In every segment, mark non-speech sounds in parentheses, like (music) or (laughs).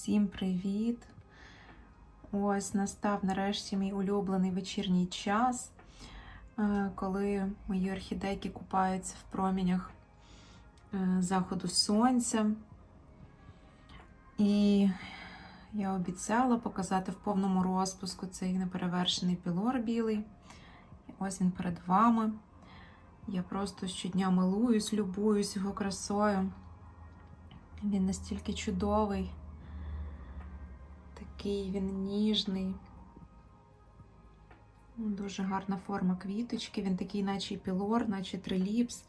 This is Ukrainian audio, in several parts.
Всім привіт! Ось настав нарешті мій улюблений вечірній час, е, коли мої орхідейки купаються в промінях е, заходу сонця. І я обіцяла показати в повному розпуску цей неперевершений пілор білий. Ось він перед вами. Я просто щодня милуюсь, любуюсь його красою. Він настільки чудовий, такий він ніжний. Дуже гарна форма квіточки. Він такий, наче пілор, наче триліпс.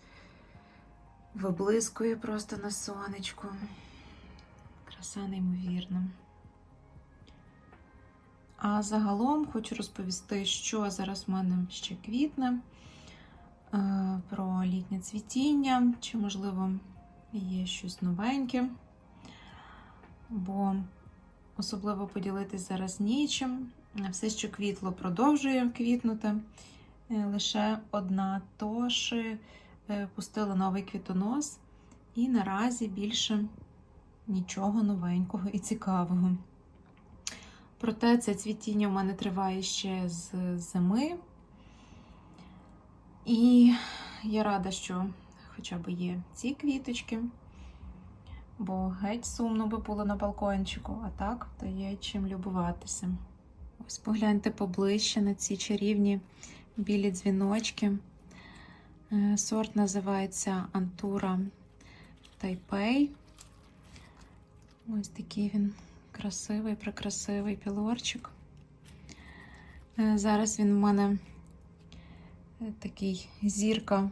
Виблискує просто на сонечку. Краса неймовірна. А загалом хочу розповісти, що зараз в мене ще квітне, е, про літнє цвітіння, чи, можливо, є щось новеньке, бо особливо поділитись зараз нічим. Все, що квітло, продовжує квітнути. Е, Лише одна тоші е, пустила новий квітонос, і наразі більше нічого новенького і цікавого. Проте це цвітіння в мене триває ще з зими. І я рада, що хоча б є ці квіточки, бо геть сумно би було на балкончику, а так, то є чим любуватися. Ось погляньте поближче на ці чарівні білі дзвіночки. Е, Сорт називається Антура Тайпей. Ось такий він красивий, прекрасивий пілорчик. Е, Зараз він в мене е, такий зірка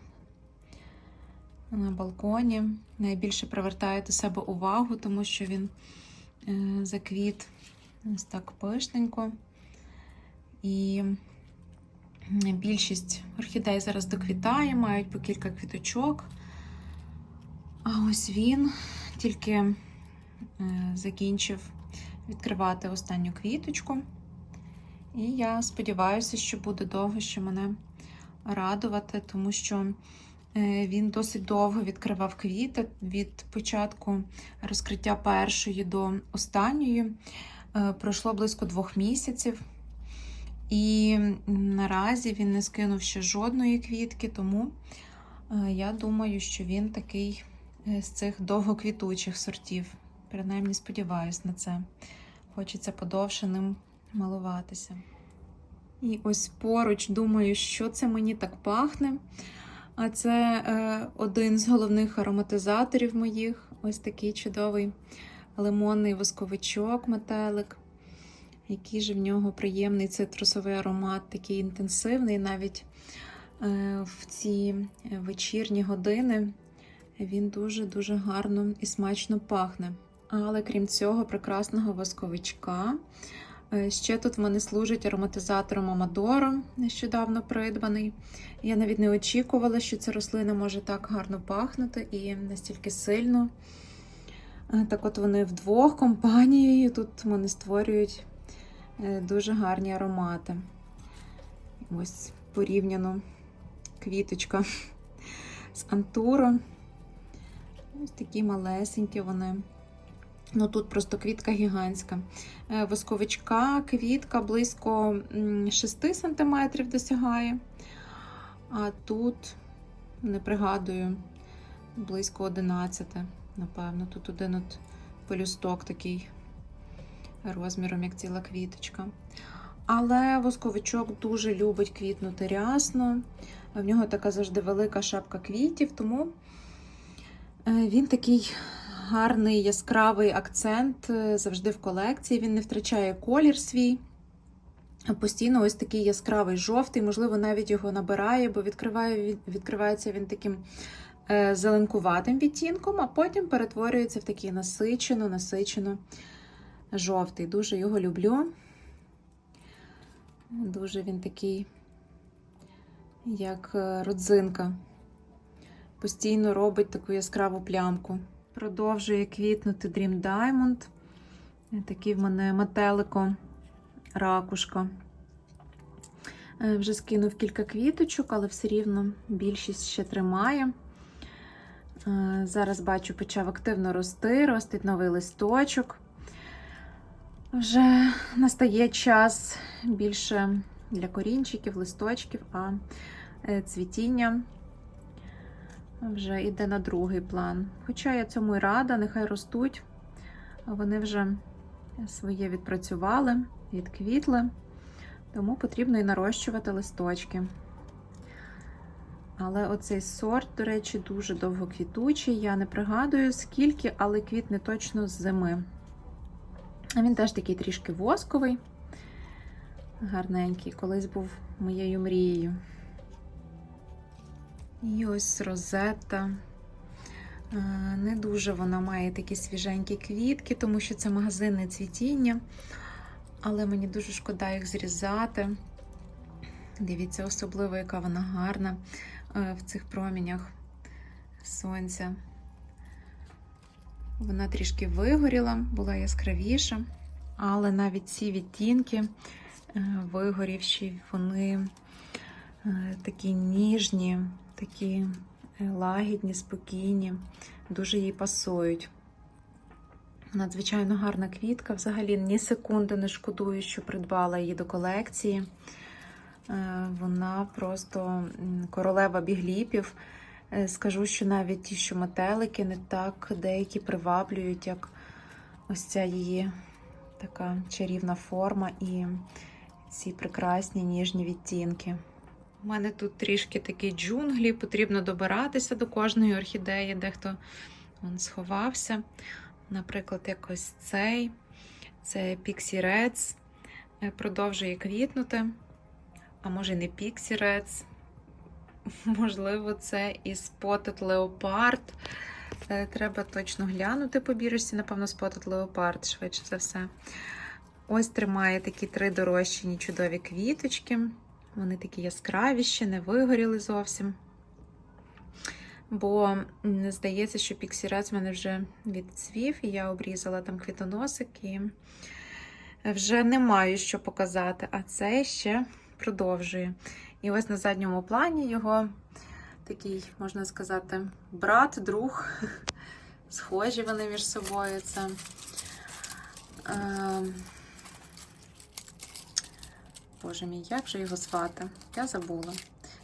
на балконі. Найбільше привертає до себе увагу, тому що він е, заквіт ось так пишненько. І більшість орхідей зараз доквітає, мають по кілька квіточок. А ось він тільки е, закінчив відкривати останню квіточку. І я сподіваюся, що буде довго ще мене радувати, тому що він досить довго відкривав квіти від початку розкриття першої до останньої. Е, Пройшло близько двох місяців. І наразі він не скинув ще жодної квітки, тому е, я думаю, що він такий е, з цих довгоквітучих сортів. Принаймні сподіваюся на це. Хочеться подовше ним малуватися. І ось поруч думаю, що це мені так пахне. А це е, один з головних ароматизаторів моїх. Ось такий чудовий лимонний восковичок, метелик. Який же в нього приємний цитрусовий аромат, такий інтенсивний, навіть е, в ці вечірні години він дуже-дуже гарно і смачно пахне. Але крім цього, прекрасного восковичка. Е, Ще тут в мене служить ароматизатором Амадоро, нещодавно придбаний. Я навіть не очікувала, що ця рослина може так гарно пахнути і настільки сильно. Е, Так от вони вдвох компанією тут вони створюють е, дуже гарні аромати. Ось порівняно квіточка з Антуро. Ось такі малесенькі вони. Ну тут просто квітка гігантська. Е, Восковичка, квітка близько 6 см досягає. А тут, не пригадую, близько 11, напевно. Тут один от пелюсток такий розміром, як ціла квіточка. Але восковичок дуже любить квітнути рясно. В нього така завжди велика шапка квітів, тому е, він такий гарний яскравий акцент е, завжди в колекції. Він не втрачає колір свій. Постійно ось такий яскравий жовтий, можливо, навіть його набирає, бо відкриває, відкривається він таким е, зеленкуватим відтінком, а потім перетворюється в такий насичено, насичено жовтий. Дуже його люблю. Дуже він такий, як е, родзинка. Постійно робить таку яскраву плямку. Продовжує квітнути Dream Diamond. Е, Такий в мене метелико, ракушка. Е, Вже скинув кілька квіточок, але все рівно більшість ще тримає. Е, Зараз бачу, почав активно рости, ростить новий листочок. Вже настає час більше для корінчиків, листочків, а цвітіння вже йде на другий план. Хоча я цьому і рада, нехай ростуть. Вони вже своє відпрацювали, відквітли, тому потрібно і нарощувати листочки. Але оцей сорт, до речі, дуже довгоквітучий. Я не пригадую скільки, але квітне точно з зими. Він теж такий трішки восковий, гарненький, колись був моєю мрією. І ось розетта. Е, Не дуже вона має такі свіженькі квітки, тому що це магазинне цвітіння. Але мені дуже шкода їх зрізати. Дивіться, особливо, яка вона гарна е, в цих промінях сонця. Вона трішки вигоріла, була яскравіша, але навіть ці відтінки е, вигорівші, вони такі ніжні, такі е, лагідні, спокійні, дуже їй пасують. Надзвичайно гарна квітка. Взагалі ні секунди не шкодую, що придбала її до колекції. Е, Вона просто королева бігліпів. Е, Скажу, що навіть ті, що метелики, не так деякі приваблюють, як ось ця її така чарівна форма і ці прекрасні ніжні відтінки. У мене тут трішки такі джунглі, потрібно добиратися до кожної орхідеї, дехто вон сховався. Наприклад, якось цей, це Reds, е, продовжує квітнути. А може, не Reds, (laughs) можливо, це і Spotted Leopard. Е, Треба точно глянути по бірочці, напевно, Spotted Leopard, швидше за все. Ось тримає такі три дорощені чудові квіточки. Вони такі яскраві ще, не вигоріли зовсім. Бо здається, що піксірець в мене вже відцвів, і я обрізала там квітоносик і вже не маю що показати, а це ще продовжує. І ось на задньому плані його такий, можна сказати, брат, друг. (laughs) Схожі вони між собою. Це е, Боже мій, як же його звати? Я забула.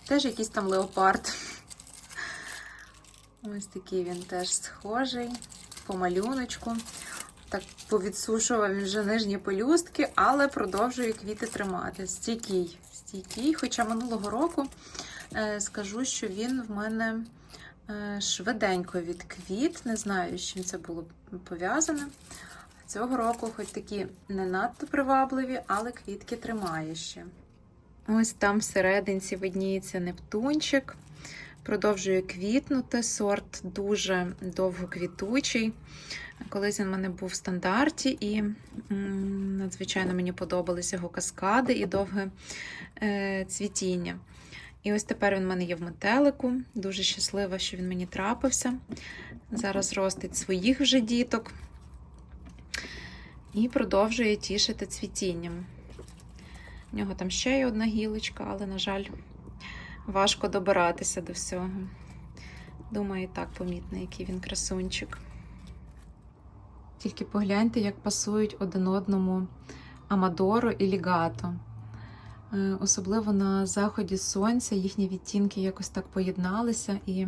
Теж якийсь там леопард. Ось такий він теж схожий по малюночку. Так повідсушував він вже нижні пелюстки, але продовжує квіти тримати. Стійкий, стійкий. Хоча минулого року е, скажу, що він в мене е, швиденько відквіт. Не знаю, з чим це було пов'язане. Цього року, хоч такі не надто привабливі, але квітки тримає ще. Ось там всерединці видніється Нептунчик. Продовжує квітнути. Сорт дуже довгоквітучий. Колись він в мене був в стандарті, і надзвичайно мені подобались його каскади і довге е, цвітіння. І ось тепер він в мене є в метелику. Дуже щаслива, що він мені трапився. Зараз ростить своїх вже діток і продовжує тішити цвітінням. У нього там ще є одна гілочка, але, на жаль, важко добиратися до всього. Думаю, і так помітно, який він красунчик. Тільки погляньте, як пасують один одному Амадоро і Лігато. Е, Особливо на заході сонця їхні відтінки якось так поєдналися і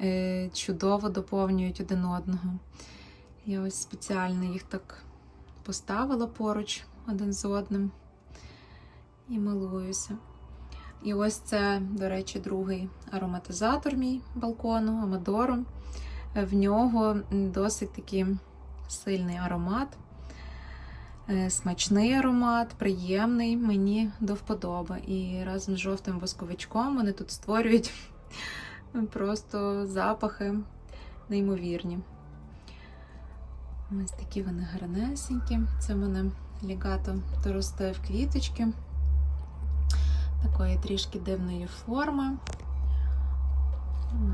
е, чудово доповнюють один одного. Я ось спеціально їх так поставила поруч один з одним і милуюся. І ось це, до речі, другий ароматизатор мій балкону, Амадоро. В нього досить такий сильний аромат, е, смачний аромат, приємний, мені до вподоби. І разом з жовтим восковичком вони тут створюють (laughs) просто запахи неймовірні. Ось такі вони гарнесенькі. Це в мене лігато то в квіточки. Такої трішки дивної форми.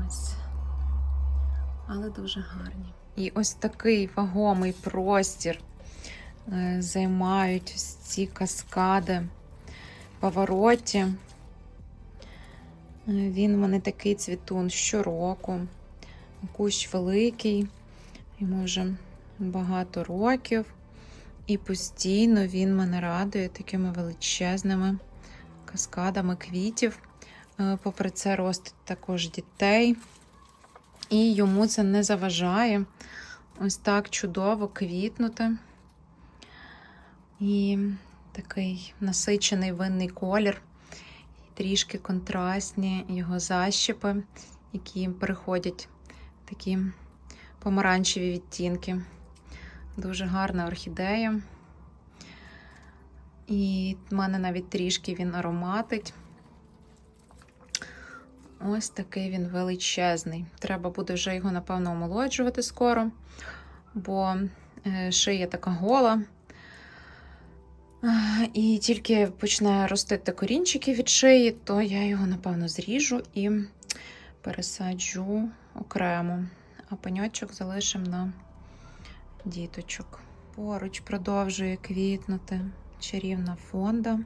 Ось. Але дуже гарні. І ось такий вагомий простір е, займають ось ці каскади повороті. Е, Він в мене такий цвітун щороку. Кущ великий, йому вже багато років. І постійно він мене радує такими величезними каскадами квітів. Е, Попри це, ростить також дітей. І йому це не заважає ось так чудово квітнути. І такий насичений винний колір, і трішки контрастні його защіпи, які переходять такі помаранчеві відтінки. Дуже гарна орхідея. І в мене навіть трішки він ароматить. Ось такий він величезний. Треба буде вже його, напевно, омолоджувати скоро, бо е, шия така гола. І тільки почне ростити корінчики від шиї, то я його, напевно, зріжу і пересаджу окремо, а пеньочок залишимо на діточок. Поруч продовжує квітнути чарівна фонда.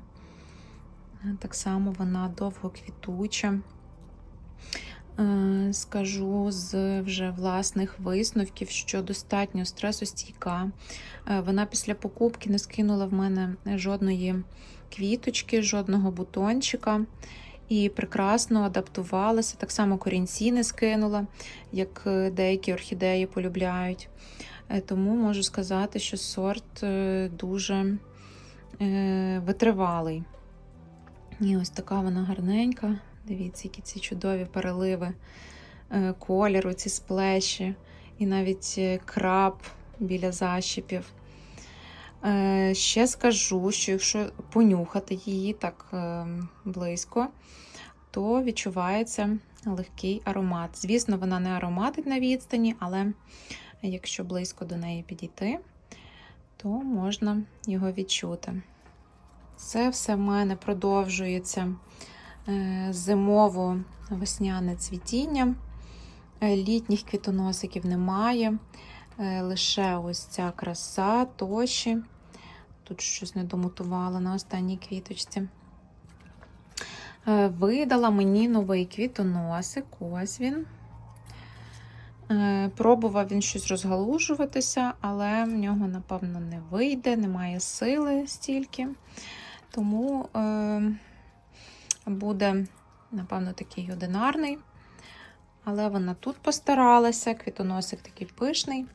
Так само вона довго квітуча. Е, Скажу з вже власних висновків, що достатньо стресостійка. Е, Вона після покупки не скинула в мене жодної квіточки, жодного бутончика і прекрасно адаптувалася. Так само корінці не скинула, як е, деякі орхідеї полюбляють. Е, Тому можу сказати, що сорт е, дуже е, витривалий. І ось така вона гарненька. Дивіться, які ці чудові переливи кольору, ці сплеші, і навіть краб біля защіпів. Ще скажу, що якщо понюхати її так близько, то відчувається легкий аромат. Звісно, вона не ароматить на відстані, але якщо близько до неї підійти, то можна його відчути. Це все в мене продовжується е, зимово-весняне цвітіння. Е, Літніх квітоносиків немає. Е, Лише ось ця краса тоші. Тут щось не домутувала на останній квіточці. Видала мені новий квітоносик. Ось він. Е, Пробував він щось розгалужуватися, але в нього, напевно, не вийде, немає сили стільки. Тому е, буде, напевно, такий одинарний. Але вона тут постаралася, квітоносик такий пишний.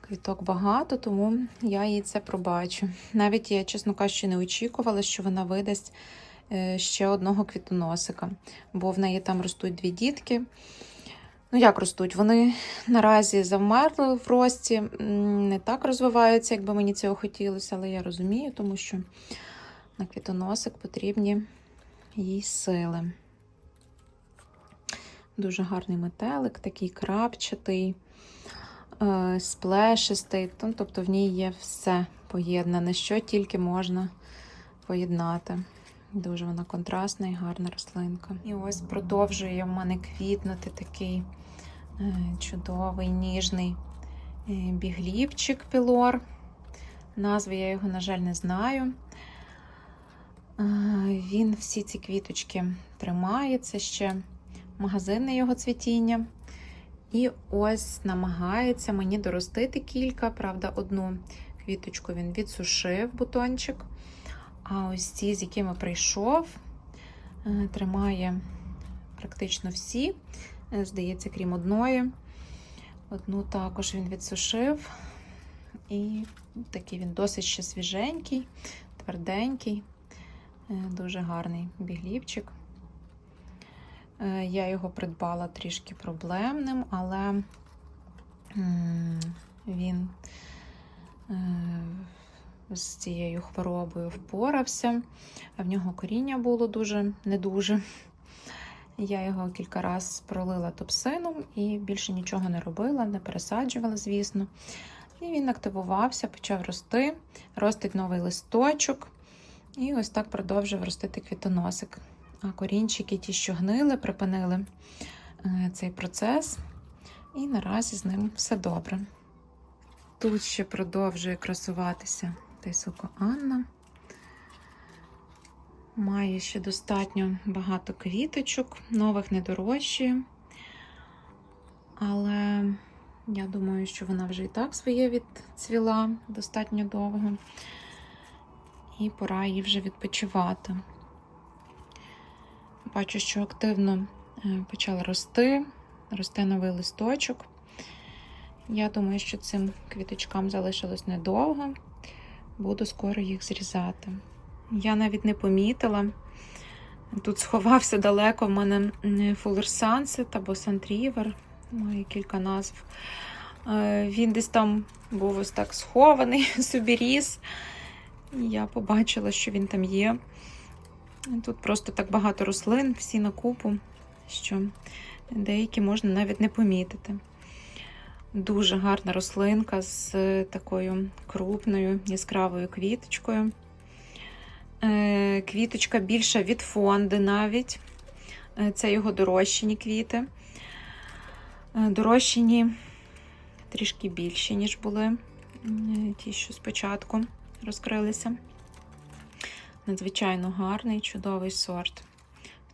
Квіток багато, тому я їй це пробачу. Навіть я, чесно кажучи, не очікувала, що вона видасть е, ще одного квітоносика, бо в неї там ростуть дві дітки. Ну, як ростуть? Вони наразі завмерли в рості, не так розвиваються, як би мені цього хотілося, але я розумію, тому що на квітоносик потрібні їй сили. Дуже гарний метелик, такий крапчатий, е, сплешистий. Тобто в ній є все поєднане, що тільки можна поєднати. Дуже вона контрастна і гарна рослинка. І ось продовжує в мене квітнути такий е, чудовий, ніжний е, бігліпчик пілор. Назви я його, на жаль, не знаю. Е, Він всі ці квіточки тримає. Це ще магазинне його цвітіння. І ось намагається мені доростити кілька. Правда, одну квіточку він відсушив бутончик. А ось ці, з якими прийшов, е, тримає практично всі. Е, Здається, крім одної. Одну також він відсушив. І такий він досить ще свіженький, тверденький, е, дуже гарний біглівчик. Я його придбала трішки проблемним, але він з цією хворобою впорався. В нього коріння було дуже не дуже. Я його кілька разів пролила топсином і більше нічого не робила, не пересаджувала, звісно. І він активувався, почав рости, ростить новий листочок. І ось так продовжив ростити квітоносик. А корінчики, ті, що гнили, припинили е, цей процес. І наразі з ним все добре. Тут ще продовжує красуватися Тайсуко Анна. Має ще достатньо багато квіточок, нових не дорожчує. Але Я думаю, що вона вже і так своє відцвіла достатньо довго. І пора їй вже відпочивати. Бачу, що активно е, почала рости, росте новий листочок. Я думаю, що цим квіточкам залишилось недовго. Буду скоро їх зрізати. Я навіть не помітила. Тут сховався далеко в мене Fuller Sunset або Suntriver, має кілька назв. Е, Він десь там був ось так схований, (laughs) собі ріс. І Я побачила, що він там є. Тут просто так багато рослин, всі на купу, що деякі можна навіть не помітити. Дуже гарна рослинка з такою крупною яскравою квіточкою. Е, Квіточка більша від фонди навіть. Е, Це його дорощені квіти. Е, Дорощені трішки більші, ніж були е, ті, що спочатку розкрилися. Надзвичайно гарний, чудовий сорт.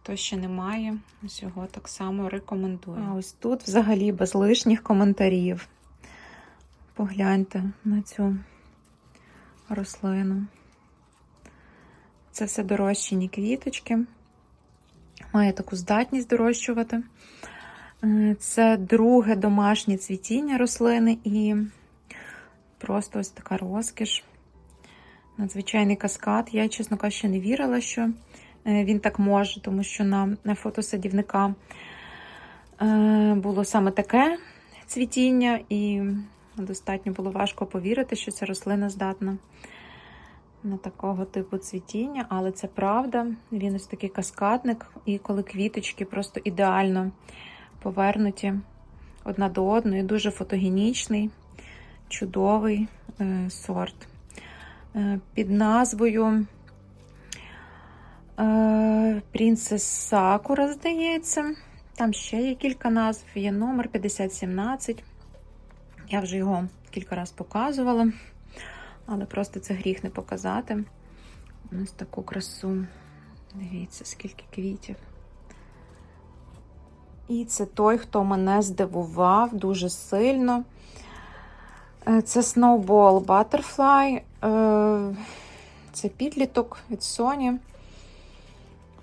Хто ще не має, ось його так само рекомендую. А ось тут взагалі без лишніх коментарів. Погляньте на цю рослину. Це все дорощені квіточки. Має таку здатність дорощувати. Е, Це друге домашнє цвітіння рослини і просто ось така розкіш. Надзвичайний каскад. Я, чесно кажучи, не вірила, що він так може, тому що на фото садівника е, було саме таке цвітіння, і достатньо було важко повірити, що ця рослина здатна на такого типу цвітіння, але це правда. Він ось такий каскадник, і коли квіточки просто ідеально повернуті одна до одної, дуже фотогенічний, чудовий е, сорт. Е, під назвою е, Принцес Сакура, здається. Там ще є кілька назв, є номер 5017. Я вже його кілька разів показувала, але просто це гріх не показати. Ось таку красу. Дивіться, скільки квітів. І це той, хто мене здивував дуже сильно. Е, Це Snowball Butterfly. Е, Це підліток від Sony.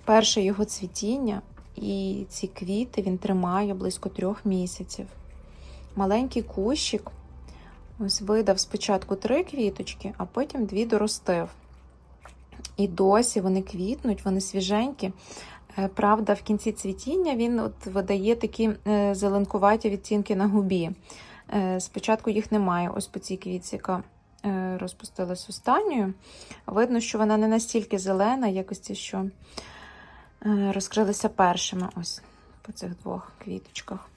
Перше його цвітіння. І ці квіти він тримає близько трьох місяців. Маленький кущик. Ось видав спочатку три квіточки, а потім дві доростив. І досі вони квітнуть, вони свіженькі. Е, Правда, в кінці цвітіння він от видає такі е, зеленкуваті відтінки на губі. Е, Спочатку їх немає. Ось по цій квітці, яка розпустилась останньою. Видно, що вона не настільки зелена, як ось ці, що розкрилися першими. Ось по цих двох квіточках.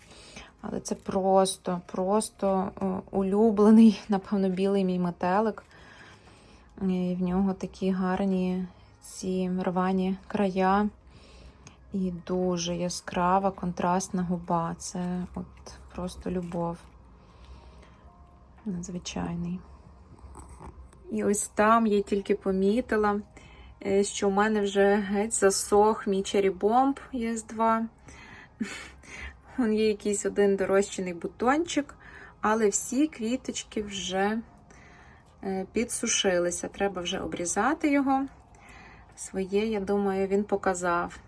Але це просто, просто е, улюблений, (laughs) напевно, білий мій метелик. І в нього такі гарні ці рвані края. І дуже яскрава контрастна губа. Це от просто любов. Надзвичайний. І ось там я тільки помітила, е, що в мене вже геть засох мій черібомб ЄС2. (laughs) Вон є якийсь один дорощений бутончик, але всі квіточки вже е, підсушилися. Треба вже обрізати його. Своє, я думаю, він показав.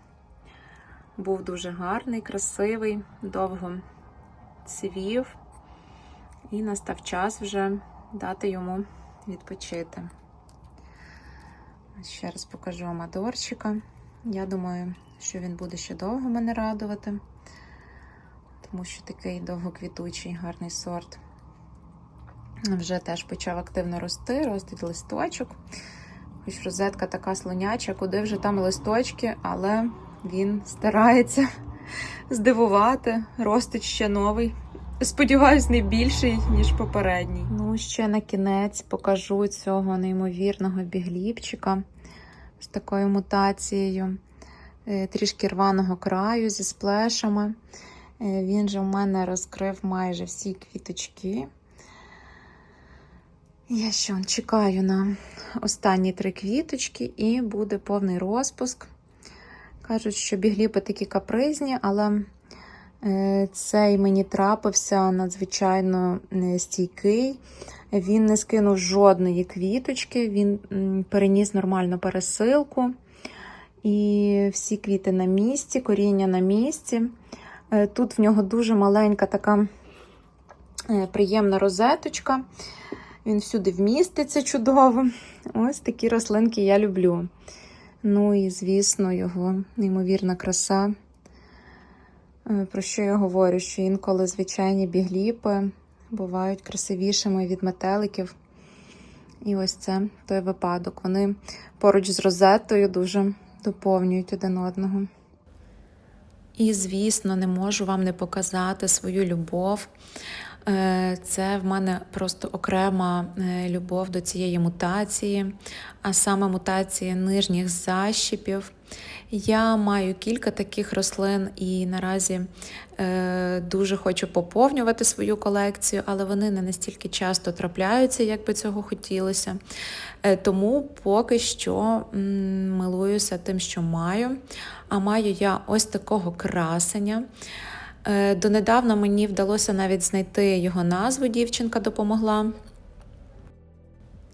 Був дуже гарний, красивий, довго цвів. І настав час вже дати йому відпочити. Ще раз покажу амадорчика. Я думаю, що він буде ще довго мене радувати, тому що такий довгоквітучий, гарний сорт. Вже теж почав активно рости, ростить листочок. Хоч розетка така слоняча, куди вже там листочки, але він старається (laughs) здивувати, ростить ще новий. Сподіваюсь, не більший, ніж попередній. Ну, ще на кінець покажу цього неймовірного бігліпчика з такою мутацією, е, трішки рваного краю зі сплешами. Е, Він же в мене розкрив майже всі квіточки. Я ще чекаю на останні три квіточки, і буде повний розпуск. Кажуть, що бігліпи такі капризні, але Цей мені трапився надзвичайно е, стійкий. Він не скинув жодної квіточки, він переніс нормальну пересилку. І всі квіти на місці, коріння на місці. Е, Тут в нього дуже маленька така е, приємна розеточка. Він всюди вміститься чудово. Ось такі рослинки я люблю. Ну і, звісно, його неймовірна краса. Е, Про що я говорю? Що інколи звичайні бігліпи бувають красивішими від метеликів. І ось це той випадок. Вони поруч з розетою дуже доповнюють один одного. І, звісно, не можу вам не показати свою любов. Е, Це в мене просто окрема е, любов до цієї мутації, а саме мутації нижніх защіпів. Я маю кілька таких рослин і наразі е, дуже хочу поповнювати свою колекцію, але вони не настільки часто трапляються, як би цього хотілося. Е, тому поки що м, милуюся тим, що маю. А маю я ось такого красення. Е, Донедавна мені вдалося навіть знайти його назву, дівчинка допомогла.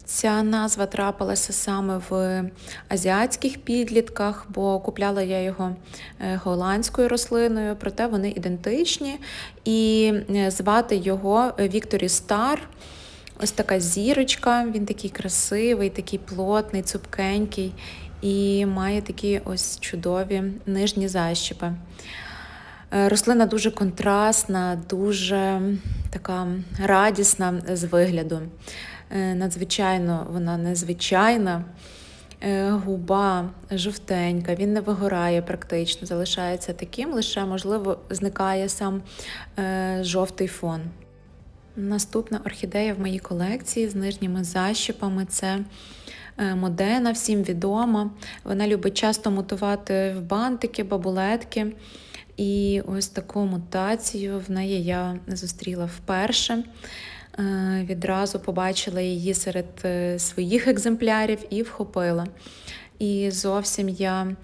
Ця назва трапилася саме в азіатських підлітках, бо купляла я його е, голландською рослиною, проте вони ідентичні. І е, звати його Вікторі Стар. Ось така зірочка, він такий красивий, такий плотний, цупкенький і має такі ось чудові нижні защіпи. Е, Рослина дуже контрастна, дуже така радісна з вигляду. Е, Надзвичайно вона незвичайна. Е, Губа жовтенька, він не вигорає практично, залишається таким, лише, можливо, зникає сам жовтий фон. Наступна орхідея в моїй колекції з нижніми защіпами це Модена, всім відома. Вона любить часто мутувати в бантики, бабулетки. І ось таку мутацію в неї я зустріла вперше. Е, Відразу побачила її серед е, своїх екземплярів і вхопила. І зовсім я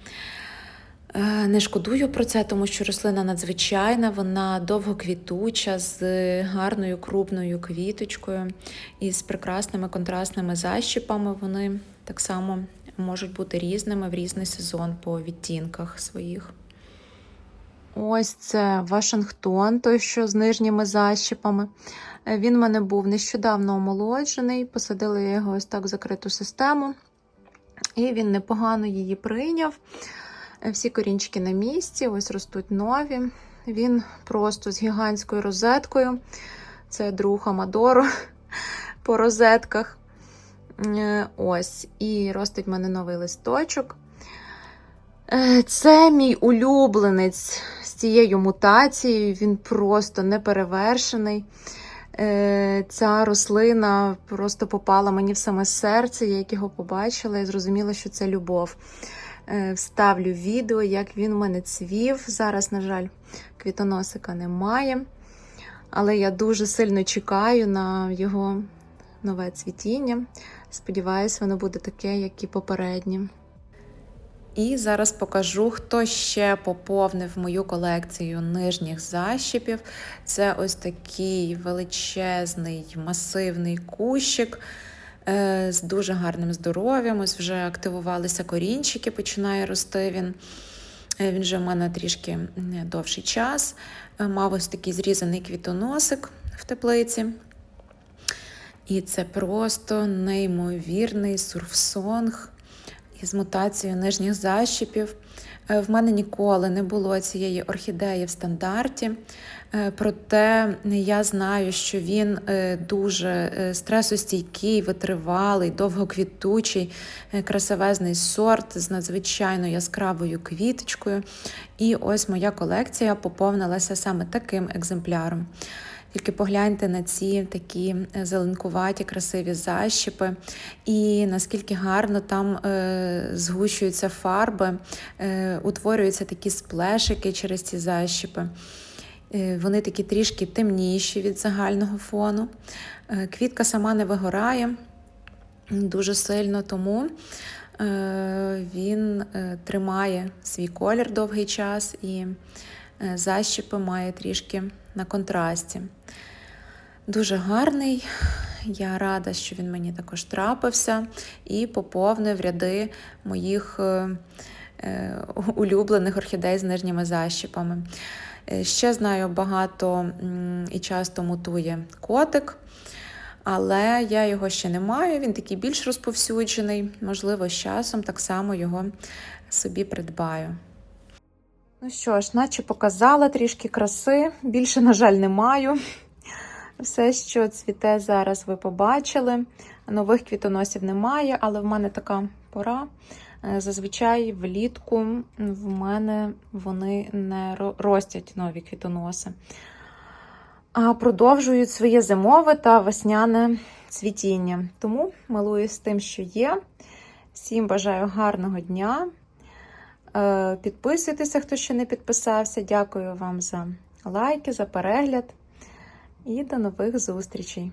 е, не шкодую про це, тому що рослина надзвичайна, вона довгоквітуча, з гарною крупною квіточкою і з прекрасними контрастними защіпами. Вони так само можуть бути різними в різний сезон по відтінках своїх. Ось це Вашингтон, той, що з нижніми защіпами. Е, Він в мене був нещодавно омолоджений. Посадила я його ось так в закриту систему, і він непогано її прийняв. Е, Всі корінчики на місці, ось ростуть нові. Він просто з гігантською розеткою. Це друг Амадору (laughs) по розетках. Е, Ось, і ростить в мене новий листочок. Е, Це мій улюбленець з цією мутацією. Він просто неперевершений. Е, Ця рослина просто попала мені в саме серце. Я як його побачила і зрозуміла, що це любов. Е, Вставлю відео, як він у мене цвів. Зараз, на жаль, квітоносика немає. Але я дуже сильно чекаю на його нове цвітіння. Сподіваюсь, воно буде таке, як і попереднє. І зараз покажу, хто ще поповнив мою колекцію нижніх защіпів. Це ось такий величезний масивний кущик е, з дуже гарним здоров'ям. Ось вже активувалися корінчики, починає рости він. Е, Він вже в мене трішки довший час. Е, Мав ось такий зрізаний квітоносик в теплиці. І це просто неймовірний сурфсонг із мутацією нижніх защіпів. Е, В мене ніколи не було цієї орхідеї в стандарті, Е, проте я знаю, що він е, дуже стресостійкий, витривалий, довгоквітучий, красивезний сорт з надзвичайно яскравою квіточкою. І ось моя колекція поповнилася саме таким екземпляром. Тільки погляньте на ці такі е, зеленкуваті, красиві защіпи, і наскільки гарно там е, згущуються фарби, е, утворюються такі сплешики через ці защіпи. Е, Вони такі трішки темніші від загального фону. Е, Квітка сама не вигорає дуже сильно, тому він тримає свій колір довгий час і защіпи має трішки на контрасті. Дуже гарний. Я рада, що він мені також трапився і поповнив ряди моїх е, е, улюблених орхідей з нижніми защіпами. Е, Ще знаю, багато і часто мутує котик, але я його ще не маю. Він такий більш розповсюджений. Можливо, з часом так само його собі придбаю. Ну що ж, наче показала трішки краси. Більше, на жаль, не маю. Все, що цвіте зараз, ви побачили. Нових квітоносів немає, але в мене така пора. Е, Зазвичай влітку в мене вони не ростять нові квітоноси, а продовжують своє зимове та весняне цвітіння. Тому милуюсь тим, що є. Всім бажаю гарного дня. Е, Підписуйтеся, хто ще не підписався. Дякую вам за лайки, за перегляд і до нових зустрічей!